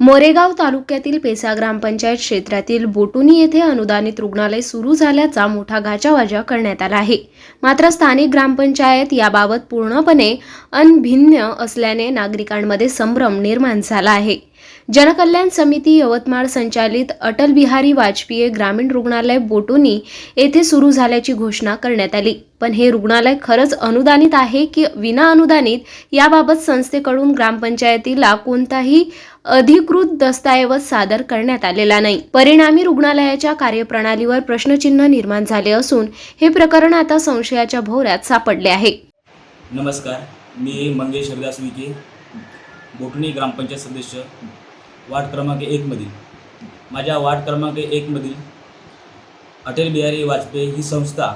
मोरेगाव तालुक्यातील पेसा ग्रामपंचायत क्षेत्रातील बोटुनी येथे अनुदानित रुग्णालय सुरू झाल्याचा मोठा गाजावाजा करण्यात आला आहे. मात्र स्थानिक ग्रामपंचायत याबाबत पूर्णपणे अनभिन्न असल्याने नागरिकांमध्ये संभ्रम निर्माण झाला आहे. जनकल्याण समिती यवतमाळ संचालित अटल बिहारी वाजपेयी ग्रामीण रुग्णालय बोटोनी येथे सुरू झाल्याची घोषणा करण्यात आली. पण हे रुग्णालय खरंच अनुदानित आहे की विना अनुदानित याबाबत संस्थेकडून ग्रामपंचायतीला कोणताही अधिकृत दस्तऐवज सादर करण्यात आलेला नाही. परिणामी रुग्णालयाच्या कार्यप्रणालीवर प्रश्नचिन्ह निर्माण झाले असून हे प्रकरण आता संशयाच्या भोवऱ्यात सापडले आहे. नमस्कार. मी मंगेश हरदास विखे. बोटणी ग्रामपंचायत सदस्य वार्ड क्रमांक एकमधील माझ्या वार्ड क्रमांक एकमधील अटल बिहारी वाजपेयी ही संस्था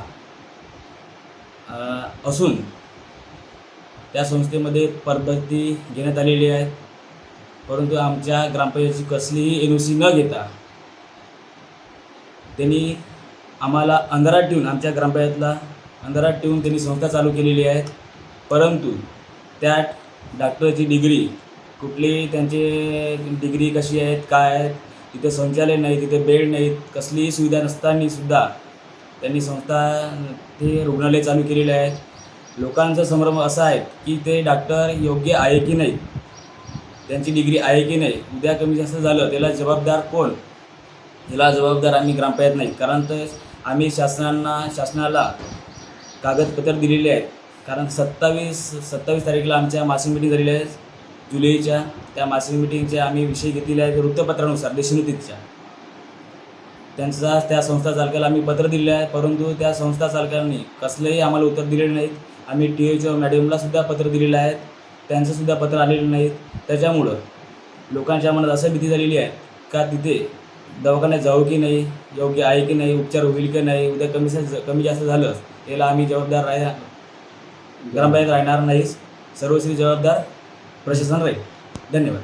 असून त्या संस्थेमध्ये परबत्ती घेण्यात आलेली आहे. परंतु आमच्या ग्रामपंचायतीची कसलीही एन ओ सी न घेता त्यांनी आम्हाला अंधारात ठेवून आमच्या ग्रामपंचायतला अंधारात ठेवून त्यांनी संस्था चालू केलेली आहे. परंतु त्या डॉक्टरची डिग्री. कुठली त्यांची डिग्री कशी आहेत काय आहेत तिथे शौचालय नाही तिथे बेड नाहीत कसलीही सुविधा नसताना सुद्धा त्यांनी संस्था ते रुग्णालय चालू केलेले आहेत. लोकांचा संभ्रम असा आहे की ते डॉक्टर योग्य आहे की नाही त्यांची डिग्री आहे की नाही उद्या कमी जास्त झालं त्याला जबाबदार कोण? याला जबाबदार आम्ही ग्रामपंचायत नाही. कारण तर आम्ही शासनांना शासनाला कागदपत्र दिलेले आहेत. कारण सत्तावीस सत्तावीस तारीखला आमच्या मासिक मिटिंग झालेली आहे जुलैच्या त्या मासिक मिटिंगचे आम्ही विषय घेतलेले आहेत वृत्तपत्रानुसार देशनीतीच्या त्यांचा त्या संस्था चालकाला आम्ही पत्र दिले आहे परंतु त्या संस्था चालकांनी कसलंही आम्हाला उत्तर दिलेलं नाहीत. आम्ही टी एच मॅडमला सुद्धा पत्र दिलेलं आहे. त्यांचंसुद्धा पत्र आलेलं नाहीत. त्याच्यामुळं लोकांच्या मनात असं भीती झालेली आहे का तिथे दवाखान्यात जाऊ की नाही योग्य आहे की नाही उपचार होईल की नाही उद्या कमी कमी जास्त झालं याला आम्ही जबाबदार राह ग्रामपंचायत राहणार नाहीच सर्वश्री जबाबदार प्रशासन राहील. धन्यवाद.